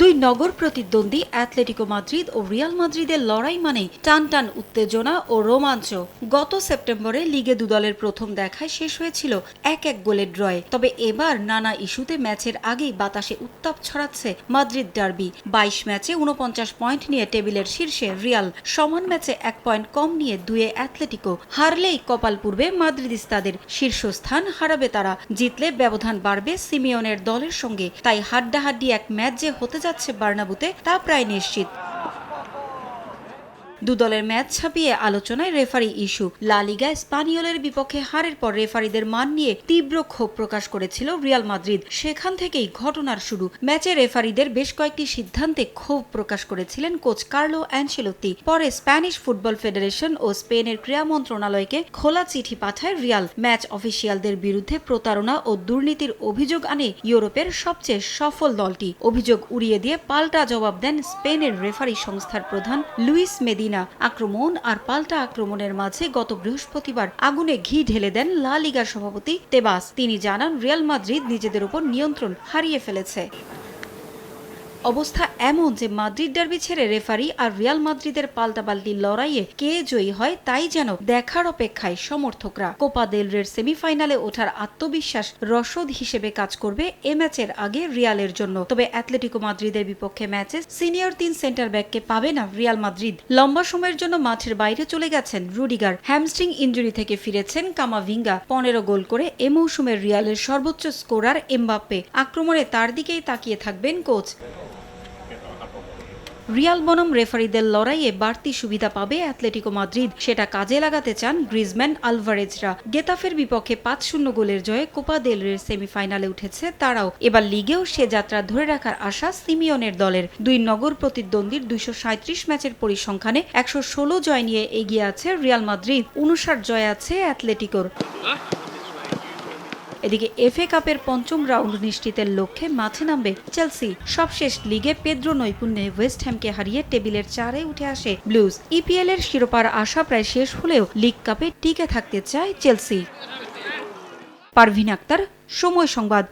দুই নগর প্রতিদ্বন্দ্বী Atletico Madrid ও Real মাদ্রিদের লড়াই মানে টান টান উত্তেজনা ও রোমাঞ্চ। গত সেপ্টেম্বরে লিগে দুদলের প্রথম দেখায় শেষ হয়েছিল এক এক গোলের ড্রয়ে। তবে এবার নানা ইস্যুতে ম্যাচের আগেই বাতাসে উত্তাপ ছড়াচ্ছে মাদ্রিদ ডার্বি। বাইশ ম্যাচে উনপঞ্চাশ পয়েন্ট নিয়ে টেবিলের শীর্ষে রিয়াল। সমান ম্যাচে এক পয়েন্ট কম নিয়ে দুয়ে অ্যাথলেটিকো হারলেই কপাল পূর্বে মাদ্রিদিস্তাদের শীর্ষস্থান হারাবে তারা। জিতলে ব্যবধান বাড়বে সিমিয়নের দলের সঙ্গে। তাই হাড্ডাহাড্ডি এক ম্যাচ যে হতে যাচ্ছে বার্নাবুতে তা প্রায় নিশ্চিত। দুদলের ম্যাচ ছাপিয়ে আলোচনায় রেফারি ইস্যু। লা লিগা স্পানিয়লের বিপক্ষে হারের পর রেফারিদের মান নিয়ে তীব্র ক্ষোভ প্রকাশ করেছিল রিয়াল মাদ্রিদ। সেখান থেকেই ঘটনার শুরু। ম্যাচে রেফারিদের বেশ কয়েকটি সিদ্ধান্তে ক্ষোভ প্রকাশ করেছিলেন কোচ কার্লো অ্যানসেলোত্তি। পরে স্প্যানিশ ফুটবল ফেডারেশন ও স্পেনের ক্রীড়া মন্ত্রণালয়কে খোলা চিঠি পাঠায় রিয়াল। ম্যাচ অফিসিয়ালদের বিরুদ্ধে প্রতারণা ও দুর্নীতির অভিযোগ আনে ইউরোপের সবচেয়ে সফল দলটি। অভিযোগ উড়িয়ে দিয়ে পাল্টা জবাব দেন স্পেনের রেফারি সংস্থার প্রধান লুইস মেদিনা। আক্রমণ আর পাল্টা আক্রমণের মাঝে গত বৃহস্পতিবার আগুনে ঘি ঢেলে দেন লা লিগার সভাপতি তেবাস। তিনি জানান, রিয়াল মাদ্রিদ নিজেদের উপর নিয়ন্ত্রণ হারিয়ে ফেলেছে। অবস্থা এমন যে মাদ্রিদ ডার্বি ছেড়ে রেফারি আর রিয়াল মাদ্রিদের পাল্টাপাল্টি লড়াইয়ে কে জয়ী হয় তাই যেন দেখার অপেক্ষায় সমর্থকরা। কোপা দেল রের সেমিফাইনালে ওঠার আত্মবিশ্বাস রসদ হিসেবে কাজ করবে এ ম্যাচের আগে রিয়ালের জন্য। তবে অ্যাথলেটিকো মাদ্রিদের বিপক্ষে ম্যাচে সিনিয়র তিন সেন্টার ব্যাককে পাবে না রিয়াল মাদ্রিদ। লম্বা সময়ের জন্য মাঠের বাইরে চলে গেছেন রুডিগার। হ্যামস্ট্রিং ইঞ্জুরি থেকে ফিরেছেন কামাভিঙ্গা। পনেরো গোল করে এ মৌসুমের রিয়ালের সর্বোচ্চ স্কোরার এমবাপ্পে। আক্রমণে তার দিকেই তাকিয়ে থাকবেন কোচ। রিয়াল বনম রেফারিদের লড়াইয়ে বাড়তি সুবিধা পাবে অ্যাথলেটিকো মাদ্রিদ। সেটা কাজে লাগাতে চান গ্রিজম্যান আলভারেজরা। গেতাফের বিপক্ষে পাঁচ শূন্য গোলের জয়ে কোপা দেল রের সেমিফাইনালে উঠেছে তারাও। এবার লিগেও সে যাত্রা ধরে রাখার আশা সিমিয়নের দলের। দুই নগর প্রতিদ্বন্দ্বীর দুইশো ম্যাচের পরিসংখ্যানে একশো ষোলো জয় নিয়ে এগিয়ে আছে রিয়াল মাদ্রিদ। উনষাট জয় আছে অ্যাথলেটিকোর। এদিকে এফএ কাপের পঞ্চম রাউন্ড নিশ্চিতের লক্ষ্যে মাঠে নামবে চেলসি। সবশেষ লিগে পেদ্রো নৈপুণ্যে ওয়েস্ট হ্যামকে হারিয়ে টেবিলের চারে উঠে আসে ব্লুজ। ইপিএল এর শিরোপার আশা প্রায় শেষ হলেও লিগ কাপে টিকে থাকতে চায় চেলসি। পারভিন আক্তার, সময় সংবাদ।